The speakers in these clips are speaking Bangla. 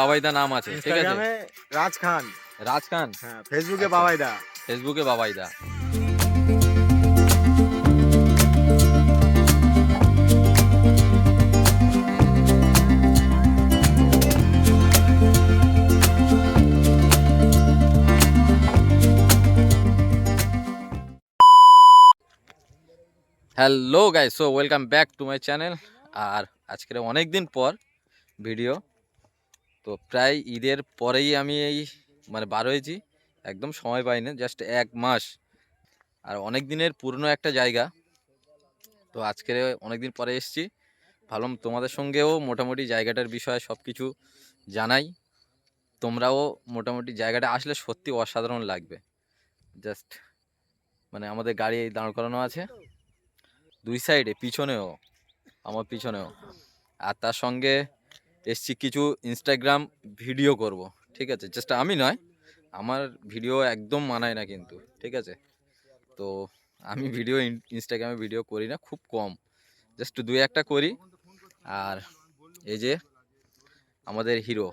বাবাইদা নাম আছে ঠিক আছে? রাজ খান। রাজ খান? হ্যাঁ ফেসবুকে। বাবাইদা। ফেসবুকে বাবাইদা। Hello guys so welcome back to my channel আর আজকের অনেক দিন পর ভিডিও তো প্রায় ঈদের পরেই আমি এই মানে বার হয়েছি। একদম সময় পাইনি জাস্ট এক মাস। আর অনেক দিনের পুরনো একটা জায়গা। তো আজকে অনেক দিন পরে এসেছি। ভাবলাম তোমাদের সঙ্গেও মোটামুটি জায়গাটার বিষয়ে সব কিছু জানাই। তোমরাও মোটামুটি জায়গাটা আসলে সত্যি অসাধারণ লাগবে। জাস্ট মানে আমাদের গাড়ি দাঁড় করানো আছে। দুই সাইডে পিছনেও, আমার পিছনেও। আর তার সঙ্গে এসছি কিছু ইনস্টাগ্রাম ভিডিও করব, ঠিক আছে? জাস্ট আমি নয়, আমার ভিডিও একদম মানায় না কিন্তু, ঠিক আছে? তো আমি ভিডিও ইনস্টাগ্রামে ভিডিও করি না, খুব কম। জাস্ট দুই একটা করি, আর এই যে আমাদের হিরো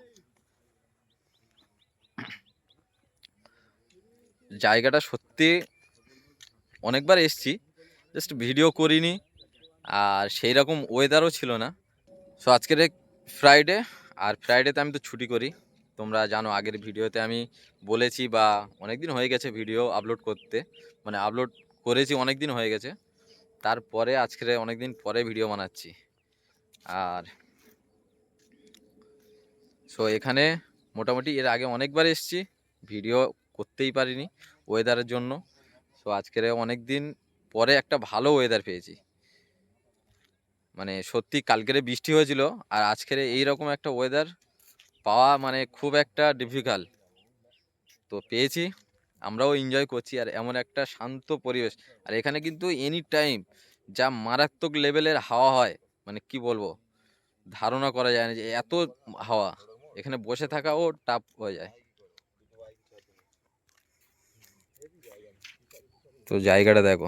জায়গাটা সত্যি অনেকবার এসছি জাস্ট ভিডিও করিনি, আর সেই রকম ওয়েদারও ছিল না। সো আজকের ফ্রাইডে আর ফ্রাইডেতে আমি তো ছুটি করি। তোমরা জানো, আগের ভিডিওতে আমি বলেছি বা অনেক দিন হয়ে গেছে ভিডিও আপলোড করতে। মানে আপলোড করেছি অনেক দিন হয়ে গেছে। তারপরে আজকের অনেক দিন পরে ভিডিও বানাচ্ছি। আর সো এখানে মোটামুটি এর আগে অনেকবার এসেছি। ভিডিও করতেই পারিনি ওয়েদারের জন্য। সো আজকের অনেক দিন পরে একটা ভালো ওয়েদার পেয়েছি। মানে সত্যি কালকেরে বৃষ্টি হয়েছিল আর আজকের এই রকম একটা ওয়েদার পাওয়া মানে খুব একটা ডিফিকাল্ট তো পেয়েছি, আমরাও এনজয় করছি আর এমন একটা শান্ত পরিবেশ। আর এখানে কিন্তু এনি টাইম যা মারাত্মক লেভেলের হাওয়া হয় মানে কি বলব? ধারণা করা যায় না যে এত হাওয়া, এখানে বসে থাকাও টাফ হয়ে যায়। তো জায়গাটা দেখো।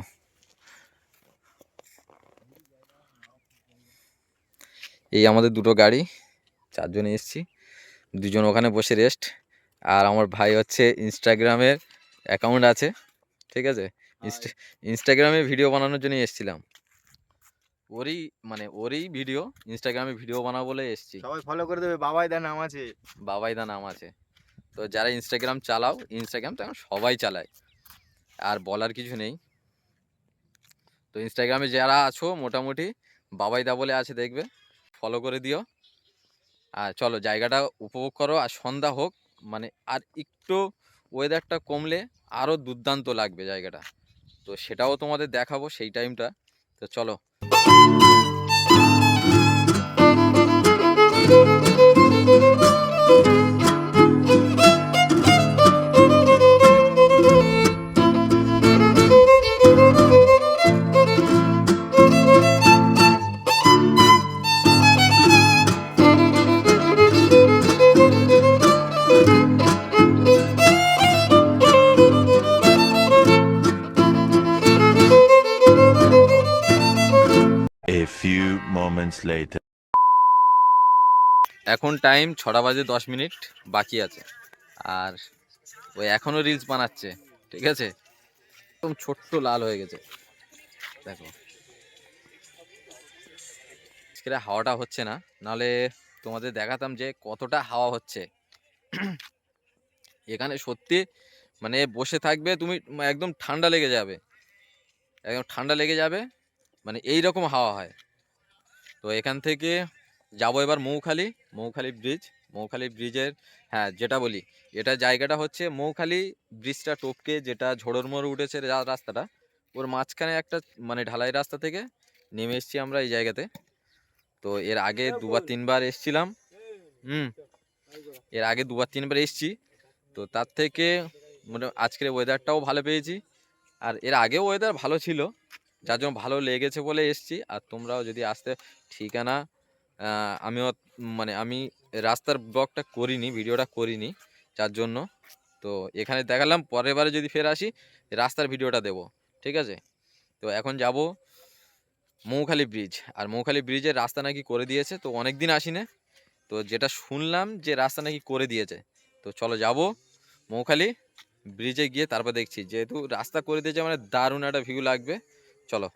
এই আমাদের দুটো গাড়ি চারজনে এসছি দুজন ওখানে বসে রেস্ট আর আমার ভাই হচ্ছে ইনস্টাগ্রামের অ্যাকাউন্ট আছে ঠিক আছে? ইনস্টা ইনস্টাগ্রামে ভিডিও বানানোর জন্য এসেছিলাম। ওরই মানে ওরই ভিডিও ইনস্টাগ্রামে ভিডিও বানাবো বলে এসছি। সবাই ফলো করে দেবে বাবাই দা নাম আছে। বাবাই দা নাম আছে। তো যারা ইনস্টাগ্রাম চালাও ইনস্টাগ্রাম তো এখন সবাই চালায় আর বলার কিছু নেই। তো ইনস্টাগ্রামে যারা আছো মোটামুটি বাবাই দা বলে আছে দেখবে। ফলো করে দিও। আর চলো জায়গাটা উপভোগ করো আর সন্ধ্যা হোক মানে আর একটু ওয়েদারটা কমলে আরও দুর্দান্ত লাগবে জায়গাটা। তো সেটাও তোমাদের দেখাবো সেই টাইমটা তো চলো। Few moments later. এখন টাইম ছটা বাজে দশ মিনিট বাকি আছে। আর ওই এখনও রিলস বানাচ্ছে, ঠিক আছে? একদম ছোট্ট লাল হয়ে গেছে। দেখো। আজকে হাওয়াটা হচ্ছে না, নাহলে তোমাদের দেখাতাম যে কতটা হাওয়া হচ্ছে। এখানে সত্যি মানে বসে থাকবে, তুমি একদম ঠান্ডা লেগে যাবে। একদম ঠান্ডা লেগে যাবে মানে এই রকম হাওয়া হয়। তো এখান থেকে যাব এবার মৌখালি মৌখালি ব্রিজ মৌখালি ব্রিজের হ্যাঁ যেটা বলি এটা জায়গাটা হচ্ছে মৌখালি ব্রিজটা টপকে যেটা ঝোড়োর মোড় উঠেছে রাস্তাটা ওর মাঝখানে একটা মানে ঢালাই রাস্তা থেকে নেমে এসেছি আমরা এই জায়গাতে। তো এর আগে দুবার তিনবার এসছিলাম। হুম এর আগে দুবার তিনবার এসছি। তো তার থেকে মানে আজকের ওয়েদারটাও ভালো পেয়েছি। আর এর আগেও ওয়েদার ভালো ছিল। যার জন্য ভালো লেগেছে বলে এসছি। আর তোমরাও যদি আসতে, ঠিকানা আমিও মানে আমি রাস্তার ব্লগটা করিনি, ভিডিওটা করিনি, যার জন্য। তো এখানে দেখালাম, পরের বারে যদি ফের আসি, রাস্তার ভিডিওটা দেব, ঠিক আছে? তো এখন যাব মৌখালি ব্রিজ আর মৌখালি ব্রিজের রাস্তা নাকি করে দিয়েছে, তো অনেক দিন আসি না তো যেটা শুনলাম যে রাস্তা নাকি করে দিয়েছে, তো চলো যাব মৌখালি ব্রিজে গিয়ে তারপর দেখছি। যেহেতু রাস্তা করে দিয়েছে মানে দারুণ একটা ভিউ লাগবে। চলো।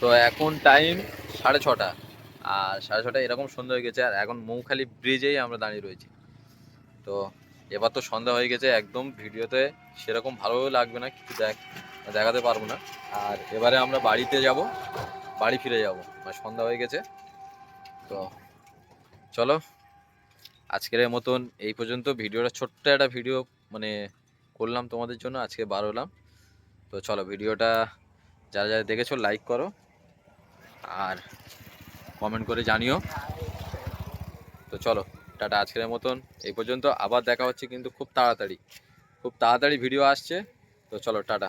তো এখন টাইম সাড়ে ছটা। আর সাড়ে ছটা এরকম সন্ধ্যা হয়ে গেছে, আর এখন মৌখালি ব্রিজেই আমরা দাঁড়িয়ে রয়েছি। তো এবার তো সন্ধ্যা হয়ে গেছে, একদম ভিডিওতে সেরকম ভালো লাগবে না, কিছু দেখ দেখাতে পারব না। আর এবারে আমরা বাড়িতে যাব, বাড়ি ফিরে যাব মানে সন্ধ্যা হয়ে গেছে। তো চলো, আজকের মতন এই পর্যন্ত। ভিডিওটা ছোট্ট একটা ভিডিও মানে করলাম তোমাদের জন্য, আজকে বার হলাম। তো চলো, ভিডিওটা যারা যারা দেখেছ লাইক করো। আর কমেন্ট করে জানিও। তো চলো, টাটা আজকের মতন। এই পর্যন্ত আবার দেখা হচ্ছে কিন্তু খুব তাড়াতাড়ি। খুব তাড়াতাড়ি ভিডিও আসছে। তো চলো, টাটা।